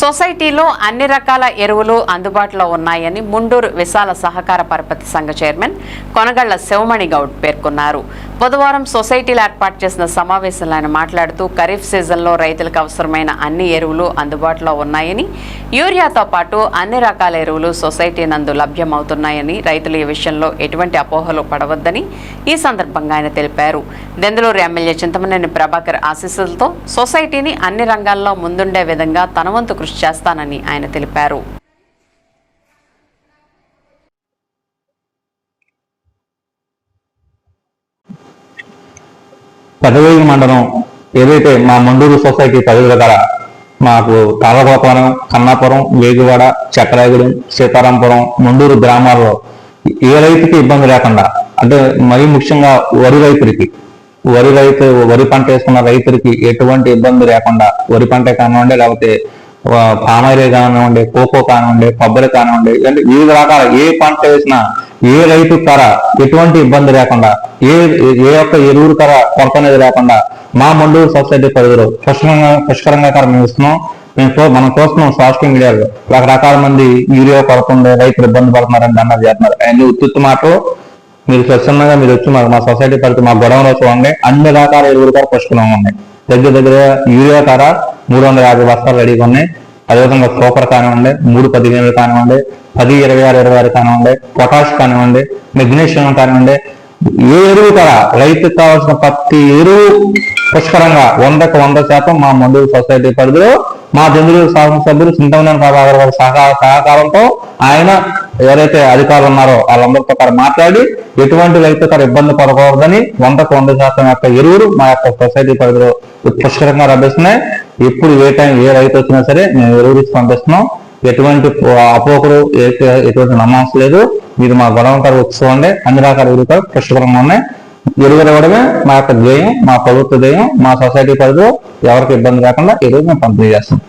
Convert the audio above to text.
సొసైటీలో అన్ని రకాల ఎరువులు అందుబాటులో ఉన్నాయని ముండూరు విశాల సహకార పరపతి సంఘ చైర్మన్ కొనగళ్ళ శివమణి గౌడ్ పేర్కొన్నారు. బుధవారం సొసైటీలో ఏర్పాటు చేసిన సమావేశంలో ఆయన మాట్లాడుతూ ఖరీఫ్ సీజన్లో రైతులకు అవసరమైన అన్ని ఎరువులు అందుబాటులో ఉన్నాయని యూరియాతో పాటు అన్ని రకాల ఎరువులు సొసైటీ నందు లభ్యమవుతున్నాయని రైతులు ఈ విషయంలో ఎటువంటి అపోహలు పడవద్దని ఈ సందర్భంగా ఆయన తెలిపారు. దెందలూరు ఎమ్మెల్యే చింతమనేని ప్రభాకర్ ఆశీస్సులతో సొసైటీని అన్ని రంగాల్లో ముందుండే విధంగా తనవంతు కృషి చేస్తానని ఆయన తెలిపారు. పెదవేగి మండలం ఏదైతే మా మండూరు సొసైటీ పదవుల గల మాకు తాళగోపాలం కన్నాపురం వేగివాడ చక్రాయగూడెం సీతారాంపురం మండూరు గ్రామాల్లో ఏ రైతుకి ఇబ్బంది లేకుండా అంటే మరీ ముఖ్యంగా వరి రైతులకి వరి రైతు వరి పంట వేసుకున్న రైతులకి ఎటువంటి ఇబ్బంది లేకుండా వరి పంట కానివ్వండి లేకపోతే పామాయిలే కానివ్వండి కోకో కానివ్వండి కొబ్బరి కానివ్వండి ఇలాంటి వివిధ రకాల ఏ పంట వేసినా ఏ రైతు కర ఎటువంటి ఇబ్బంది లేకుండా ఏ ఏ ఒక్క ఎరువులు కర కొరత అనేది లేకుండా మా మండూరు సొసైటీ పరిధిలో పుష్కరంగా పుష్కరంగా కర మేము ఇస్తున్నాం మేము మనం చూస్తున్నాం సోషల్ మీడియాలో రకరకాల మంది యూరియా కొరత ఉంది రైతులు ఇబ్బంది పడుతున్నారని అన్నది చేస్తున్నారు. అన్ని ఉత్తుత్తు మాటలు మీరు స్వచ్ఛందంగా మీరు వచ్చి మాకు మా సొసైటీ పరిధి మా గొడవలో చూడండి. అన్ని రకాల ఎరువులు కూడా పుష్కరంగా ఉన్నాయి. దగ్గర దగ్గర యూరియా ధర మూడు వందల యాభై బస్తాలు రెడీగా ఉన్నాయి. అదేవిధంగా సూపర్ కానివ్వండి మూడు పదిహేను కానివ్వండి పది ఇరవై ఆరు ఇరవై ఆరు కానివ్వండి పొటాష్ కానివ్వండి మెగ్నీషియం కానివ్వండి ఏ ఎరువు కూడా రైతుకు కావాల్సిన ప్రతి ఎరువు పుష్కరంగా వందకు వంద శాతం మా మండూరు సొసైటీ పరిధిలో మా జంతువులు శాసనసభ్యులు చింతమనేని ప్రభాకర్ గారి సహకార సహకారంతో ఆయన ఎవరైతే అధికారులు ఉన్నారో వాళ్ళందరితో కూడా మాట్లాడి ఎటువంటి రైతు కూడా ఇబ్బంది పడకూడదని వందకు వంద శాతం యొక్క ఎరువులు మా యొక్క సొసైటీ పరిధిలో పుష్కరంగా లభిస్తున్నాయి. ఎప్పుడు ఏ టైం ఏ రైతు వచ్చినా సరే మేము ఎరువురిచ్చి పంపిస్తున్నాం. ఎటువంటి అపోకలు ఏ- ఎటువంటి నమాంస లేదు. మీరు మా గొడవ గారు వచ్చి అన్ని రకాల ఎరువులు కూడా పుష్కరంగా ఉన్నాయి. ఎరువులు ఇవ్వడమే మా యొక్క ధ్యేయం మా ప్రభుత్వ ధ్యేయం మా సొసైటీ పరిధిలో ఎవరికి ఇబ్బంది లేకుండా ఎరువులు మేము పంపిణీ చేస్తాం